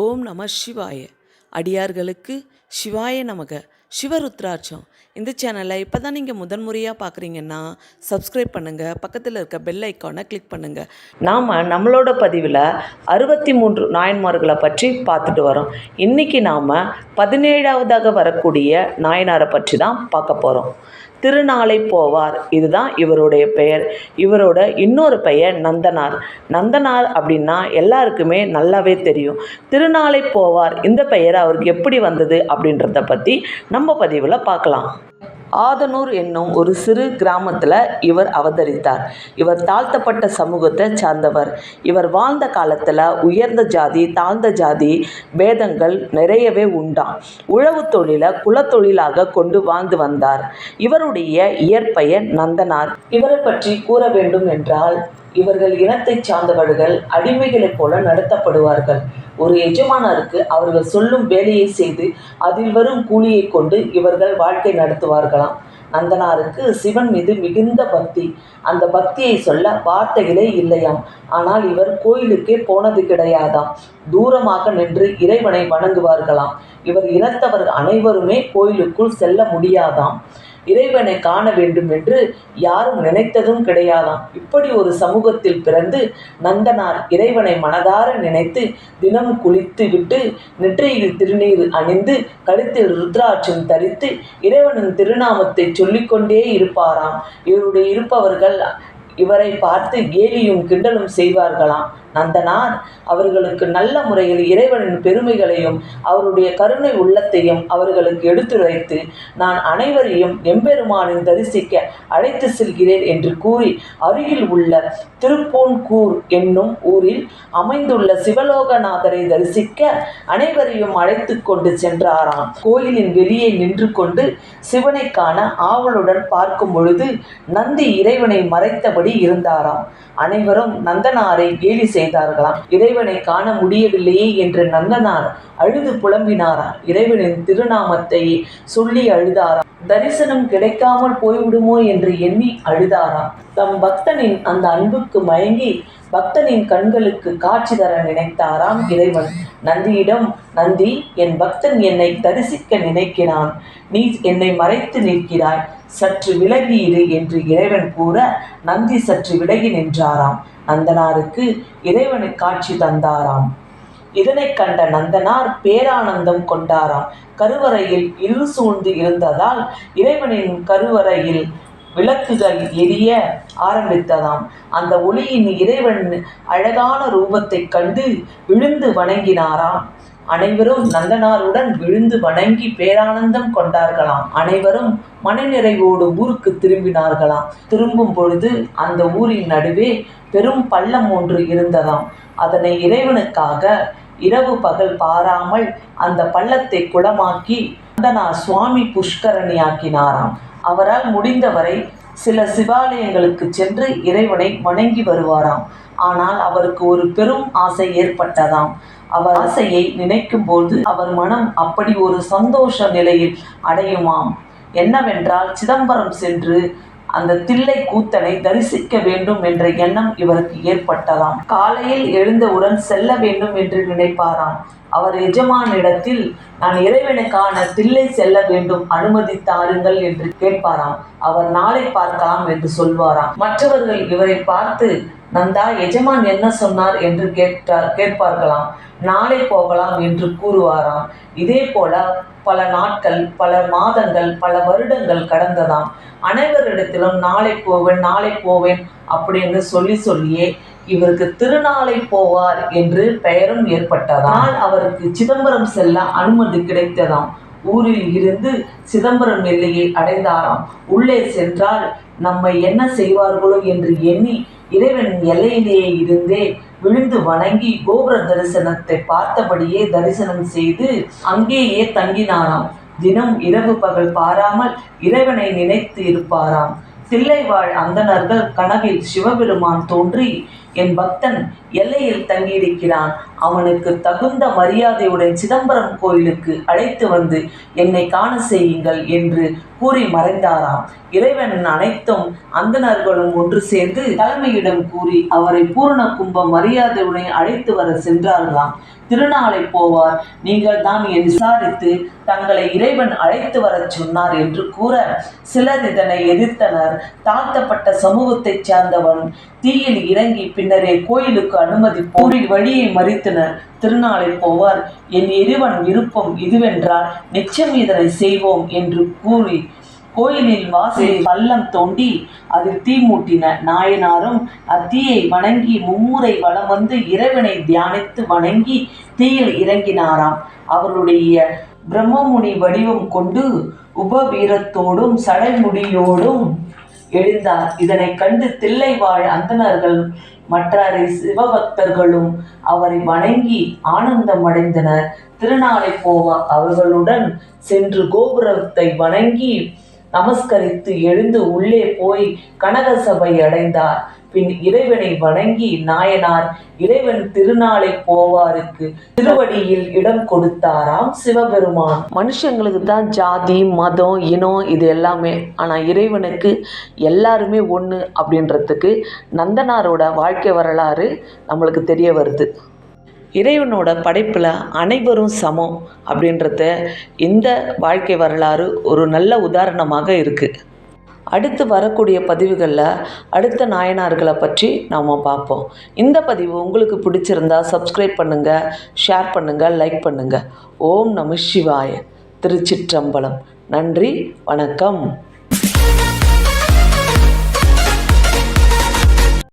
ஓம் நம சிவாய. அடியார்களுக்கு சிவாய நமக. சிவருத்ராட்சம். இந்த சேனலை இப்போ தான் நீங்கள் முதன்முறையாக பார்க்குறீங்கன்னா சப்ஸ்கிரைப் பண்ணுங்கள் பக்கத்தில் இருக்க பெல் ஐக்கானை கிளிக் பண்ணுங்கள் நாம் நம்மளோட பதிவில் அறுபத்தி மூன்று நாயன்மார்களை பற்றி பார்த்துட்டு வரோம். இன்றைக்கி நாம் பதினேழாவதாக வரக்கூடிய நாயனாரை பற்றி தான் பார்க்க போகிறோம் திருநாளை போவார். இதுதான் இவருடைய பெயர். இவரோட இன்னொரு பெயர் நந்தனார். நந்தனார் அப்படின்னா எல்லாருக்குமே நல்லாவே தெரியும். திருநாளை போவார். இந்த பெயர் அவருக்கு எப்படி வந்தது அப்படின்றத பற்றி நம்ம பதிவில் பார்க்கலாம். ஆதனூர் என்னும் ஒரு சிறு கிராமத்தில் இவர் அவதரித்தார். இவர் தாழ்த்தப்பட்ட சமூகத்தை சார்ந்தவர். இவர் வாழ்ந்த காலத்தில் உயர்ந்த ஜாதி தாழ்ந்த ஜாதி பேதங்கள் நிறையவே உண்டாம் உழவு தொழிலை குலத்தொழிலாக கொண்டு வாழ்ந்து வந்தார். இவருடைய இயற்பெயர் நந்தனார். இவரை பற்றி கூற வேண்டும் என்றால் இவர்கள் இனத்தைச் சார்ந்தவர்கள் அடிமைகளைப் போல நடத்தப்படுவார்கள். ஒரு எஜமானருக்கு அவர்கள் சொல்லும் வேலையை செய்து அதில் வரும் கூலியை கொண்டு இவர்கள் வாழ்க்கை நடத்துவார்களாம். நந்தனாருக்கு சிவன் மீது மிகுந்த பக்தி. அந்த பக்தியை சொல்ல வார்த்தைகளே இல்லையாம். ஆனால் இவர் கோயிலுக்கே போனது கிடையாதாம். தூரமாக நின்று இறைவனை வணங்குவார்களாம். இவர் இனத்தவர் அனைவருமே கோயிலுக்குள் செல்ல முடியாதாம். இறைவனை காண வேண்டும் என்று யாரும் நினைத்ததும் கிடையாதாம். இப்படி ஒரு சமூகத்தில் பிறந்து நந்தனார் இறைவனை மனதார நினைத்து தினம் குளித்து விட்டு நெற்றியில் திருநீர் அணிந்து கழுத்தில் ருத்ராட்சம் தரித்து இறைவனின் திருநாமத்தை சொல்லிக்கொண்டே இருப்பாராம். இவருடைய இருப்பவர்கள் இவரை பார்த்து கேலியும் கிண்டலும் செய்வார்களாம். நந்தனார் அவர்களுக்கு நல்ல முறையில் இறைவனின் பெருமைகளையும் அவருடைய கருணை உள்ளத்தையும் அவர்களுக்கு எடுத்துரைத்து நான் அனைவரையும் எம்பெருமானின் தரிசிக்க அழைத்து செல்கிறேன் என்று கூறி அருகில் உள்ள திருப்போன்கூர் என்னும் ஊரில் அமைந்துள்ள சிவலோகநாதரை தரிசிக்க அனைவரையும் அழைத்து கொண்டு சென்றாராம். கோயிலின் வெளியே நின்று கொண்டு சிவனை காண ஆவலுடன் பார்க்கும் பொழுது நந்தி இறைவனை மறைத்தபடி இருந்தாராம். அனைவரும் நந்தனாரை கேலி செய்தார்களாம். இறைவனை காண முடியவில்லையே என்று நன்னனார் அழுது புலம்பினாராம் இறைவனின் திருநாமத்தை சொல்லி அழுதாராம் தரிசனம் கிடைக்காமல் போய்விடுமோ என்று எண்ணி அழுதாராம் தம் பக்தனின் அந்த அன்புக்கு மயங்கி பக்தனின் கண்களுக்கு காட்சி தர நினைத்தாராம் இறைவன். நந்தியிடம் நந்தி என் பக்தன் என்னை தரிசிக்க நினைக்கிறான். நீ என்னை மறைத்து நிற்கிறாய். சற்று விலகியிரு என்று இறைவன் கூற நந்தி சற்று விலகி நின்றாராம். நந்தனாருக்கு இறைவனு காட்சி தந்தாராம். இதனை கண்ட நந்தனார் பேரானந்தம் கொண்டாராம். கருவறையில் இருள் சூழ்ந்து இருந்ததால் இறைவனின் கருவறையில் விளக்குகள் எரிய ஆரம்பித்ததாம். அந்த ஒளியின் இறைவன் அழகான ரூபத்தைக் கண்டு விழுந்து வணங்கினாராம். அனைவரும் நந்தனாருடன் விழுந்து வணங்கி பேரானந்தம் கொண்டார்களாம். அனைவரும் மனநிறைவோடு ஊருக்கு திரும்பினார்களாம். திரும்பும் பொழுது அந்த ஊரின் நடுவே பெரும் பள்ளம் ஒன்று இருந்ததாம். அதனை இறைவனுக்காக இரவு பகல் பாராமல் அந்த பள்ளத்தை குளமாக்கி நந்தனார் சுவாமி புஷ்கரணியாக்கினாராம். அவரால் முடிந்தவரை சில சிவாலயங்களுக்கு சென்று இறைவனை வணங்கி வருவாராம். ஆனால் அவருக்கு ஒரு பெரும் ஆசை ஏற்பட்டதாம். அவர் ஆசையை நினைக்கும்போது அவர் மனம் அப்படி ஒரு சந்தோஷ நிலையில் அடையுமாம். என்னவென்றால் சிதம்பரம் சென்று அந்த தில்லை கூத்தனை தரிசிக்க வேண்டும் என்ற எண்ணம் இவருக்கு ஏற்பட்டதாம். காலையில் எழுந்தவுடன் செல்ல வேண்டும் என்று நினைப்பாராம். அவர் எஜமானிடத்தில் நான் இறைவனுக்கான தில்லை செல்ல வேண்டும் அனுமதி தாருங்கள் என்று கேட்பாராம். அவர் நாளை பார்க்கலாம் என்று சொல்வாராம். மற்றவர்கள் இவரை பார்த்து நந்தா எஜமான் என்ன சொன்னார்? என்று கேட்டார் கேட்பார்களாம். நாளை போகலாம் என்று கூறுவாராம். இதே போல பல நாட்கள் பல மாதங்கள் பல வருடங்கள் கடந்ததாம். அனைவரிடத்திலும் நாளை போவேன் நாளை போவேன் அப்படின்னு சொல்லி சொல்லியே இவருக்கு திருநாளை போவார் என்று பெயரும் ஏற்பட்டதால் அவருக்கு சிதம்பரம் செல்ல அனுமதி கிடைத்ததாம். ஊரில் இருந்து சிதம்பரம் எல்லையை அடைந்தாராம். உள்ளே சென்றால் நம்மை என்ன செய்வார்களோ? என்று எண்ணி இறைவன் எல்லையிலேயே இருந்தே விழுந்து வணங்கி கோபுர தரிசனத்தை பார்த்தபடியே தரிசனம் செய்து அங்கேயே தங்கினாராம். தினம் இரவு பகல் பாராமல் இறைவனை நினைத்து இருப்பாராம். தில்லைவாழ் அந்தணர்கள் கனவில் சிவபெருமான் தோன்றி என் பக்தன் எல்லையில் தங்கியிருக்கிறான். அவனுக்கு தகுந்த மரியாதையுடன் சிதம்பரம் கோயிலுக்கு அழைத்து வந்து என்னை காண செய்யுங்கள் என்று கூறி மறைந்தாராம். இறைவன் அனைத்தும் அந்தணர்களும் ஒன்று சேர்ந்து தலைமையிடம் கூறி அவரை பூரண கும்ப மரியாதையுடன் அழைத்து வர சென்றார்களாம். திருநாளை போவார். நீங்கள் தான் என் விசாரித்து தங்களை இறைவன் அழைத்து வரச் சொன்னார் என்று கூற சிலர் இதனை எதிர்த்தனர். தாழ்த்தப்பட்ட சமூகத்தைச் சார்ந்தவன் தீயில் இறங்கி பின்னரே கோயிலுக்கு அனுமதி போரி வழியை மறித்தனர். திருநாளை போவார். என் இறைவன் விருப்பம் இதுவென்றால் நிச்சயம் இதனை செய்வோம் என்று கூறி கோயிலில் வாசலில் பள்ளம் தோண்டி அதில் தீ மூட்டின நாயனாரும் அத்தீயை வணங்கி மும்முறை வலம் வந்து இறைவனை தியானித்து வணங்கி தீயில் இறங்கினாராம். அவருடைய பிரம்மமுனி வடிவம் கொண்டு உபவீரத்தோடும் சடைமுடியோடும் எழுந்தார். இதனை கண்டு தில்லை வாழ் அந்தனர்கள் மற்றாரை சிவபக்தர்களும் அவரை வணங்கி ஆனந்தம் அடைந்தனர். திருநாளை போவ அவர்களுடன் சென்று கோபுரத்தை வணங்கி நமஸ்கரித்து எழுந்து உள்ளே போய் கனகசபை அடைந்தார். பின் இறைவனை வணங்கி நாயனார் இறைவன் திருநாளை போவாருக்கு திருவடியில் இடம் கொடுத்தாராம் சிவபெருமான். மனுஷங்களுக்கு தான் ஜாதி மதம் இனம் இது எல்லாமே. ஆனால் இறைவனுக்கு எல்லாருமே ஒன்று அப்படின்றதுக்கு நந்தனாரோட வாழ்க்கை வரலாறு நம்மளுக்கு தெரிய வருது. இறைவனோட படைப்பில் அனைவரும் சமம் அப்படின்றத இந்த வாழ்க்கை வரலாறு ஒரு நல்ல உதாரணமாக இருக்குது அடுத்து வரக்கூடிய பதிவுகளில் அடுத்த நாயனார்களை பற்றி நாம் பார்ப்போம். இந்த பதிவு உங்களுக்கு பிடிச்சிருந்தா சப்ஸ்கிரைப் பண்ணுங்கள் ஷேர் பண்ணுங்கள் லைக் பண்ணுங்கள் ஓம் நம சிவாய. திருச்சிற்றம்பலம். நன்றி வணக்கம்.